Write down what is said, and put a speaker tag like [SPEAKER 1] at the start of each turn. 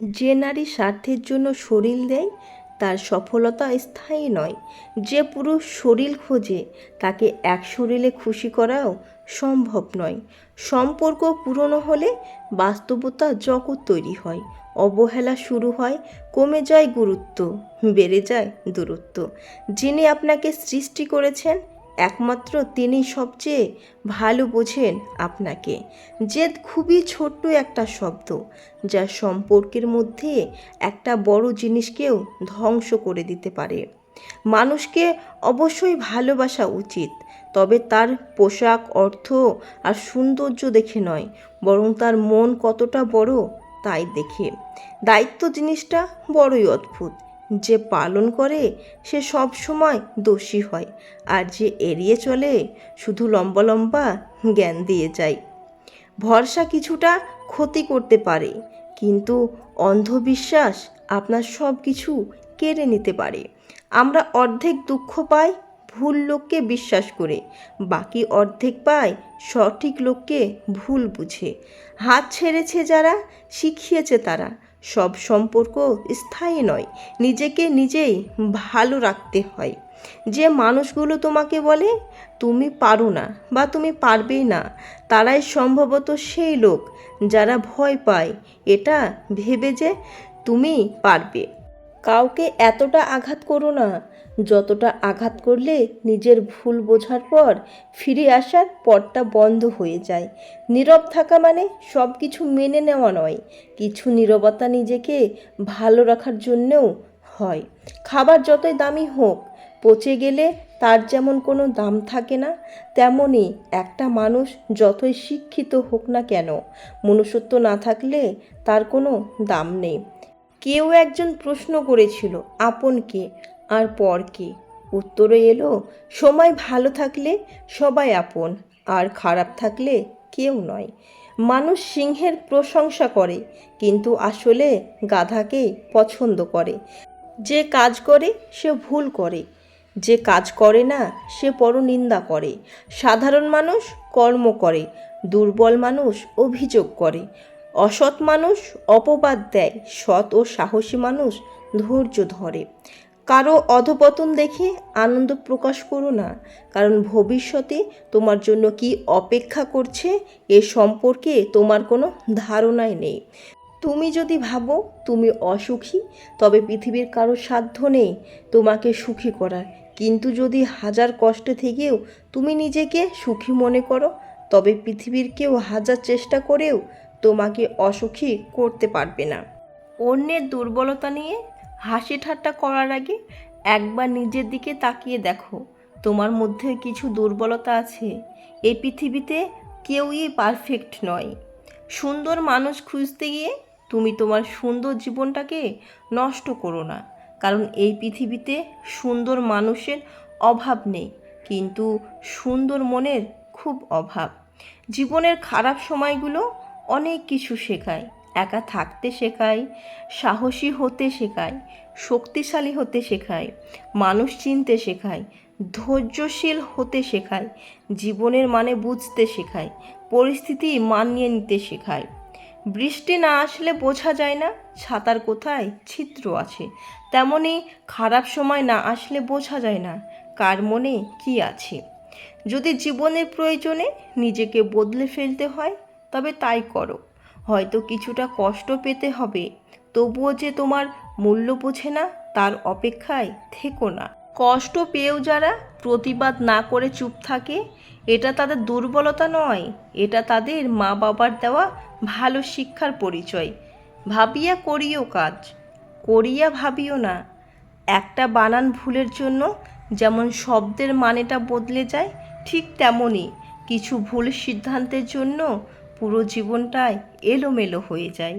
[SPEAKER 1] যে নারী স্বার্থের জন্য শরীর দেয়, তার সফলতা স্থায়ী নয়। যে পুরুষ শরীর খোঁজে, তাকে এক শরীরে খুশি করাও সম্ভব নয়। সম্পর্ক পুরনো হলে বাস্তবতা জগৎ তৈরি হয়। অবহেলা শুরু হয়, কমে যায় গুরুত্ব, বেড়ে যায় দূরত্ব। যিনি আপনাকে সৃষ্টি করেছেন একমাত্র তিনি সবচেয়ে ভালো বোঝেন আপনাকে। জেদ খুবই ছোট্ট একটা শব্দ, যা সম্পর্কের মধ্যে একটা বড় জিনিসকেও ধ্বংস করে দিতে পারে। মানুষকে অবশ্যই ভালোবাসা উচিত, তবে তার পোশাক, অর্থ আর সৌন্দর্য দেখে নয়, বরং তার মন কতটা বড় তাই দেখে। দায়িত্ব জিনিসটা বড়ই অদ্ভুত। যে পালন করে, সে সব সময় দোষী হয়। আর যে এড়িয়ে চলে, শুধু লম্বা লম্বা জ্ঞান দিয়ে যায়। ভরসা কিছুটা ক্ষতি করতে পারে, কিন্তু অন্ধবিশ্বাস আপনার সব কিছু কেড়ে নিতে পারে। আমরা অর্ধেক দুঃখ পাই, ভুল লোককে বিশ্বাস করে। বাকি অর্ধেক পায় সঠিক লোককে ভুল বুঝে। হাত ছেড়েছে যারা, শিখিয়েছে তারা। সব সম্পর্ক স্থায়ী নয়, নিজেকে নিজেই ভালো রাখতে হয়। যে মানুষগুলো তোমাকে বলে, তুমি পারো না বা তুমি পারবেই না তারাই সম্ভবত সেই লোক যারা ভয় পায়। এটা ভেবে যে তুমি পারবে। কাউকে এতটা আঘাত করো না। যতটা আঘাত করলে নিজের ভুল বোঝার পর ফিরে আসার পথটা বন্ধ হয়ে যায়। নীরব থাকা মানে সব কিছু মেনে নেওয়া নয়। কিছু নীরবতা নিজেকে ভালো রাখার জন্যেও হয়। খাবার যতই দামি হোক, পচে গেলে তার যেমন কোনো দাম থাকে না, তেমনই একটা মানুষ যতই শিক্ষিত হোক না কেন, মনুষ্যত্ব না থাকলে তার কোনো দাম নেই। কেউ একজন প্রশ্ন করেছিল, আপন কে আর পর কে? উত্তরে এলো, সময় ভালো থাকলে সবাই আপন, আর খারাপ থাকলে কেউ নয়। মানুষ সিংহের প্রশংসা করে, কিন্তু আসলে গাধাকেই পছন্দ করে। যে কাজ করে, সে ভুল করে। যে কাজ করে না, সে পরনিন্দা করে। সাধারণ মানুষ কর্ম করে, দুর্বল মানুষ অভিযোগ করে। অসৎ মানুষ অপবাদ দেয়, সৎ ও সাহসী মানুষ ধৈর্য ধরে। কারও অধপতন দেখে আনন্দ প্রকাশ করো না, কারণ ভবিষ্যতে তোমার জন্য কি অপেক্ষা করছে এ সম্পর্কে তোমার কোনো ধারণাই নেই। তুমি যদি ভাবো তুমি অসুখী, তবে পৃথিবীর কারও সাধ্য নেই তোমাকে সুখী করার। কিন্তু যদি হাজার কষ্টে থেকেও তুমি নিজেকে সুখী মনে করো, তবে পৃথিবীর কেউ হাজার চেষ্টা করেও তোমাকে অসুখী করতে পারবে না। অন্যের দুর্বলতা নিয়ে হাসি ঠাট্টা করার আগে একবার নিজের দিকে তাকিয়ে দেখো। তোমার মধ্যে কিছু দুর্বলতা আছে। এই পৃথিবীতে কেউই পারফেক্ট নয়। সুন্দর মানুষ খুঁজতে গিয়ে তুমি তোমার সুন্দর জীবনটাকে নষ্ট করো না। কারণ এই পৃথিবীতে সুন্দর মানুষের অভাব নেই, কিন্তু সুন্দর মনের খুব অভাব। জীবনের খারাপ সময়গুলো অনেক কিছু শেখায়। একা থাকতে শেখায়, সাহসী হতে শেখায়, শক্তিশালী হতে শেখায়, মানুষ চিনতে শেখায়, ধৈর্যশীল হতে শেখায়, জীবনের মানে বুঝতে শেখায়, পরিস্থিতি মানিয়ে নিতে শেখায়। বৃষ্টি না আসলে বোঝা যায় না ছাতার কোথায়? ছিদ্র আছে। তেমনি খারাপ সময় না আসলে বোঝা যায় না, কার মনে কি আছে? যদি জীবনের প্রয়োজনে নিজেকে বদলে ফেলতে হয় তবে তাই করো। হয়তো কিছুটা কষ্ট পেতে হবে, তবুও যে তোমার মূল্য বোঝে না, তার অপেক্ষায় থেকো না। কষ্ট পেয়েও যারা প্রতিবাদ না করে চুপ থাকে, এটা তাদের দুর্বলতা নয়, এটা তাদের মা বাবার দেওয়া ভালো শিক্ষার পরিচয়। ভাবিয়া করিও কাজ, করিয়া ভাবিও না। একটা বানান ভুলের জন্য যেমন শব্দের মানেটা বদলে যায়, ঠিক তেমনই কিছু ভুল সিদ্ধান্তের জন্য পুরো জীবনটাই এলোমেলো হয়ে যায়।